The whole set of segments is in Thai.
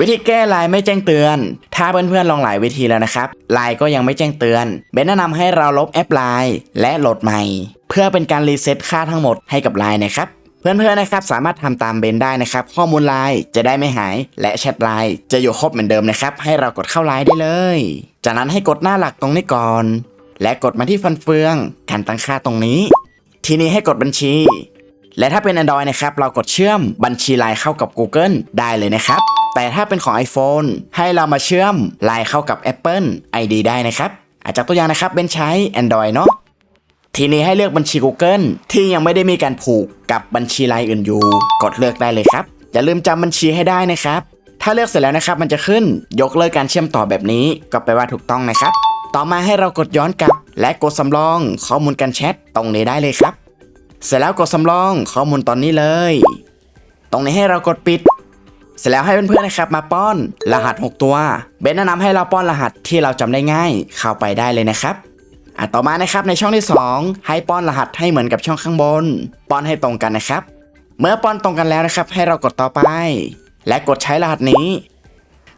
วิธีแก้ไลน์ไม่แจ้งเตือน ถ้าเพื่อนๆลองหลายวิธีแล้วนะครับไลน์ก็ยังไม่แจ้งเตือนเบนแนะนำให้เราลบแอปไลน์และโหลดใหม่ เพื่อเป็นการรีเซ็ตค่าทั้งหมดให้กับไลน์นะครับเพื่อนๆนะครับสามารถทำตามเบนได้นะครับ ข้อมูลไลน์จะได้ไม่หาย และแชทไลน์จะอยู่ครบเหมือนเดิมนะครับ ให้เรากดเข้าไลน์ได้เลย จากนั้นให้กดหน้าหลักตรงนี้ก่อน และกดมาที่ฟันเฟืองการตั้งค่าตรงนี้ ทีนี้ให้กดบัญชี และถ้าเป็น Android นะครับเรากดเชื่อมบัญชีไลน์เข้ากับ Google ได้เลยนะครับ แต่ถ้าเป็นของ iPhone ให้เรามาเชื่อมไลน์เข้ากับ Apple ID ได้นะครับอาจจากตัวอย่างนะครับเป็นใช้ Android เนาะทีนี้ให้เลือกบัญชี Google ที่ยังไม่ได้มีการผูกกับบัญชีไลน์อื่นอยู่ กดเลือกได้เลยครับ อย่าลืมจำบัญชีให้ได้นะครับ ถ้าเลือกเสร็จแล้วนะครับ มันจะขึ้นยกเลิกการเชื่อมต่อแบบนี้ ก็แปลว่าถูกต้องนะครับ ต่อมาให้เรากดย้อนกลับ และกดสำรองข้อมูลการแชทตรงนี้ได้เลยครับ เสร็จแล้วกดสำรองข้อมูลตอนนี้เลย ตรงนี้ให้เรากดปิด เสร็จแล้วให้เพื่อนๆนะครับมาป้อนรหัส 6 ตัว เบนแนะนำให้เราป้อนรหัสที่เราจำได้ง่าย เข้าไปได้เลยนะครับอะต่อมานะครับในช่องที่ 2 ให้ป้อนรหัสให้เหมือนกับช่องข้างบน ป้อนให้ตรงกันนะครับ เมื่อป้อนตรงกันแล้วนะครับ ให้เรากดต่อไป และกดใช้รหัสนี้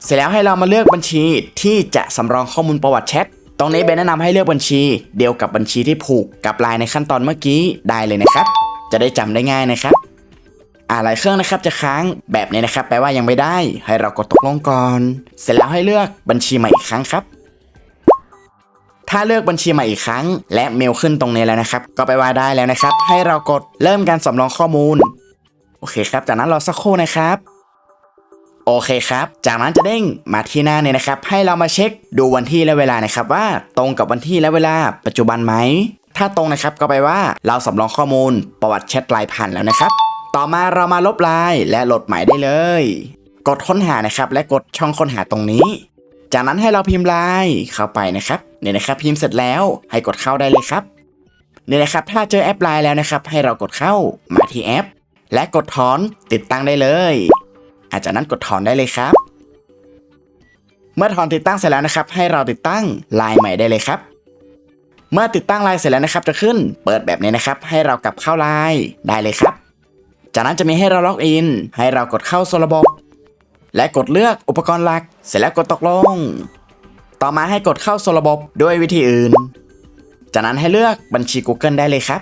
เสร็จแล้วให้เรามาเลือกบัญชีที่จะสำรองข้อมูลประวัติแชทตรงนี้เบนแนะนำให้เลือกบัญชี เดียวกับบัญชีที่ผูกกับไลน์ในขั้นตอนเมื่อกี้ได้เลยนะครับ จะได้จำได้ง่ายนะครับ อ่าหลายเครื่องนะครับจะค้างแบบนี้นะครับ แปลว่ายังไม่ได้ ให้เรากดตกลงก่อน เสร็จแล้วให้เลือกบัญชีใหม่อีกครั้งครับ ถ้าเลือกบัญชีใหม่อีกครั้ง และเมลขึ้นตรงนี้แล้วนะครับ ก็ไปลว่าได้แล้วนะครับ ให้เรากดเริ่มการสำรองข้อมูล โอเคครับ จากนั้นรอสักครู่นะครับโอเคครับ จากนั้นจะเด้งมาที่หน้าเนี่ยนะครับ ให้เรามาเช็คดูวันที่และเวลานะครับ ว่าตรงกับวันที่และเวลาปัจจุบันไหม ถ้าตรงนะครับก็ไปลว่าเราสำรองข้อมูลประวัติแชทไลน์ผ่านแล้วนะครับ ต่อมาเรามาลบลน์และโหลดใหม่ได้เลย กดค้นหานะครับ และกดช่องค้นหาตรงนี้ จากนั้นให้เราพิมพ์ลน์เข้าไปนะครับเนี่ยนะครับ พิมพ์เสร็จแล้วให้กดเข้าได้เลยครับเนี่ยนะครับ ถ้าเจอแอปไลน์แล้วนะครับ ให้เรากดเข้ามาที่แอป และกดถอนติดตั้งได้เลยอาจากนั้นกดถอนได้เลยครับ เมื่อถอนติดตั้งเสร็จแล้วนะครับ ให้เราติดตั้งลน์ใหม่ได้เลยครับ เมื่อติดตั้งลน์เสร็จแล้วนะครับ จะขึ้นเปิดแบบนี้นะครับ ให้เรากลับเข้าลน์ได้เลยครับ จากนั้นจะมีให้เราล็อกอิน ให้เรากดเข้าสู่ระบบ และกดเลือกอุปกรณ์หลัก เสร็จแล้วกดตกลง ต่อมาให้กดเข้าสู่ระบบด้วยวิธีอื่น จากนั้นให้เลือกบัญชี Google ได้เลยครับ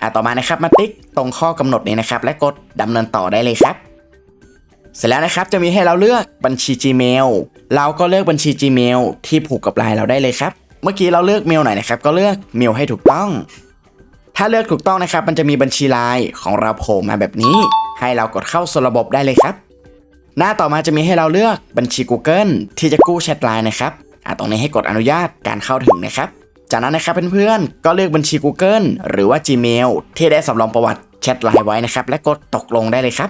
อะต่อมานะครับมาติ๊กตรงข้อกำหนดนี้นะครับ และกดดำเนินต่อได้เลยครับ เสร็จแล้วนะครับจะมีให้เราเลือกบัญชี Gmail เราก็เลือกบัญชี Gmail ที่ผูกกับไลน์เราได้เลยครับ เมื่อกี้เราเลือกเมลไหนนะครับ ก็เลือกเมลให้ถูกต้อง ถ้าเลือกถูกต้องนะครับ มันจะมีบัญชีไลน์ของเราโผล่มาแบบนี้ ให้เรากดเข้าสู่ระบบได้เลยครับ หน้าต่อมาจะมีให้เราเลือกบัญชี Google ที่จะกู้แชทไลน์นะครับอะตรงนี้ให้กดอนุญาตการเข้าถึงนะครับ จากนั้นนะครับเพื่อนๆ ก็เลือกบัญชี Google หรือว่า Gmail ที่ได้สำรองประวัติแชทไลน์ไว้นะครับ และกดตกลงได้เลยครับ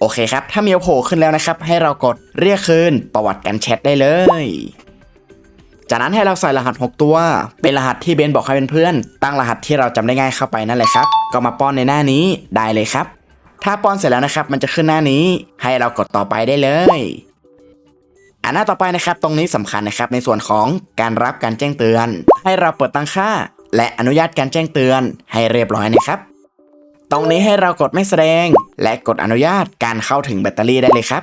โอเคครับ ถ้าเมลโผล่ขึ้นแล้วนะครับ ให้เรากดเรียกคืนประวัติการแชทได้เลย จากนั้นให้เราใส่รหัส 6 ตัว เป็นรหัสที่เบนบอกให้เป็นเพื่อน ตั้งรหัสที่เราจำได้ง่ายเข้าไปนั่นแหละครับ ก็มาป้อนในหน้านี้ได้เลยครับ ถ้าป้อนเสร็จแล้วนะครับ มันจะขึ้นหน้านี้ ให้เรากดต่อไปได้เลยอันหน้าต่อไปนะครับ ตรงนี้สำคัญนะครับในส่วนของการรับการแจ้งเตือน ให้เราเปิดตั้งค่า และอนุญาตการแจ้งเตือนให้เรียบร้อยนะครับ ตรงนี้ให้เรากดไม่แสดง และกดอนุญาตการเข้าถึงแบตเตอรี่ได้เลยครับ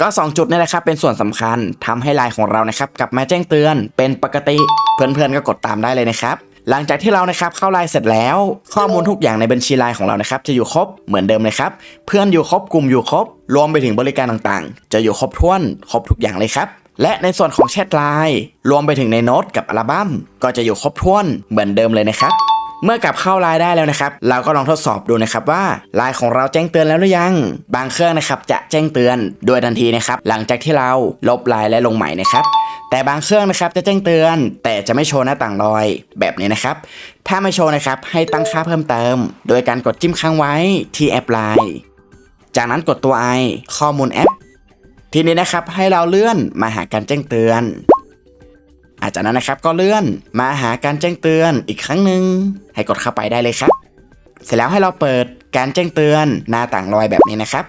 ก็ 2 จุดนี่แหละครับเป็นส่วนสำคัญทำให้ไลน์ของเรานะครับกลับมาแจ้งเตือนเป็นปกติเพื่อนๆก็กดตามได้เลยนะครับหลังจากที่เรานะครับเข้าไลน์เสร็จแล้ว ข้อมูลทุกอย่างในบัญชีไลน์ของเรานะครับจะอยู่ครบเหมือนเดิมเลยครับ เพื่อนอยู่ครบกลุ่มอยู่ครบ รวมไปถึงบริการต่างๆ จะอยู่ครบถ้วนครบทุกอย่างเลยครับและในส่วนของแชทไลน์รวมไปถึงในโน้ตกับอัลบั้มก็จะอยู่ครบถ้วนเหมือนเดิมเลยนะครับ เมื่อกลับเข้าไลน์ได้แล้วนะครับ เราก็ลองทดสอบดูนะครับว่าไลน์ของเราแจ้งเตือนแล้วหรือยัง บางเครื่องนะครับจะแจ้งเตือนโดยทันทีนะครับ หลังจากที่เราลบไลน์และลงใหม่นะครับ แต่บางเครื่องนะครับจะแจ้งเตือน แต่จะไม่โชว์หน้าต่างลอยแบบนี้นะครับ ถ้าไม่โชว์นะครับให้ตั้งค่าเพิ่มเติม โดยการกดจิ้มค้างไว้ที่แอปไลน์จากนั้นกดตัว i ข้อมูลแอป ทีนี้นะครับให้เราเลื่อนมาหาการแจ้งเตือน อาจากนั้นนะครับก็เลื่อนมาหาการแจ้งเตือนอีกครั้งหนึ่งให้กดเข้าไปได้เลยครับ เสร็จแล้วให้เราเปิดการแจ้งเตือนหน้าต่างลอยแบบนี้นะครับ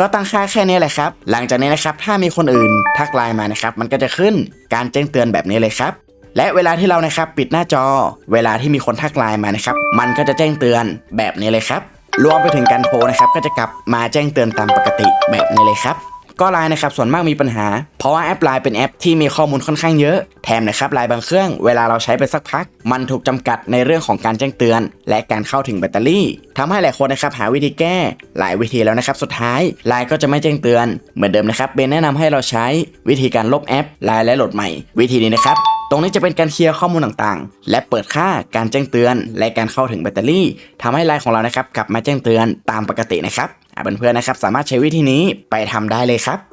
ก็ตั้งค่าแค่นี้แหละครับ หลังจากนี้นะครับถ้ามีคนอื่นทักไลน์มานะครับ มันก็จะขึ้นการแจ้งเตือนแบบนี้เลยครับและเวลาที่เรานะครับปิดหน้าจอ เวลาที่มีคนทักไลน์มานะครับ มันก็จะแจ้งเตือนแบบนี้เลยครับ รวมไปถึงการโทรนะครับ ก็จะกลับมาแจ้งเตือนตามปกติแบบนี้เลยครับ ก็ไลน์นะครับส่วนมากมีปัญหา เพราะว่าแอปไลน์เป็นแอปที่มีข้อมูลค่อนข้างเยอะ แถมนะครับไลน์บางเครื่องเวลาเราใช้ไปสักพัก มันถูกจำกัดในเรื่องของการแจ้งเตือน และการเข้าถึงแบตเตอรี่ทำให้หลายคนนะครับหาวิธีแก้หลายวิธีแล้วนะครับสุดท้ายไลน์ก็จะไม่แจ้งเตือน เหมือนเดิมนะครับเบนแนะนำให้เราใช้วิธีการลบแอปไลน์และโหลดใหม่ วิธีนี้นะครับตรงนี้จะเป็นการเคลียร์ข้อมูลต่างๆ และเปิดค่าการแจ้งเตือน และการเข้าถึงแบตเตอรี่ทำให้ไลน์ของเรานะครับกลับมาแจ้งเตือนตามปกตินะครับ เพื่อนๆนะครับ สามารถใช้วิธีนี้ไปทำได้เลยครับ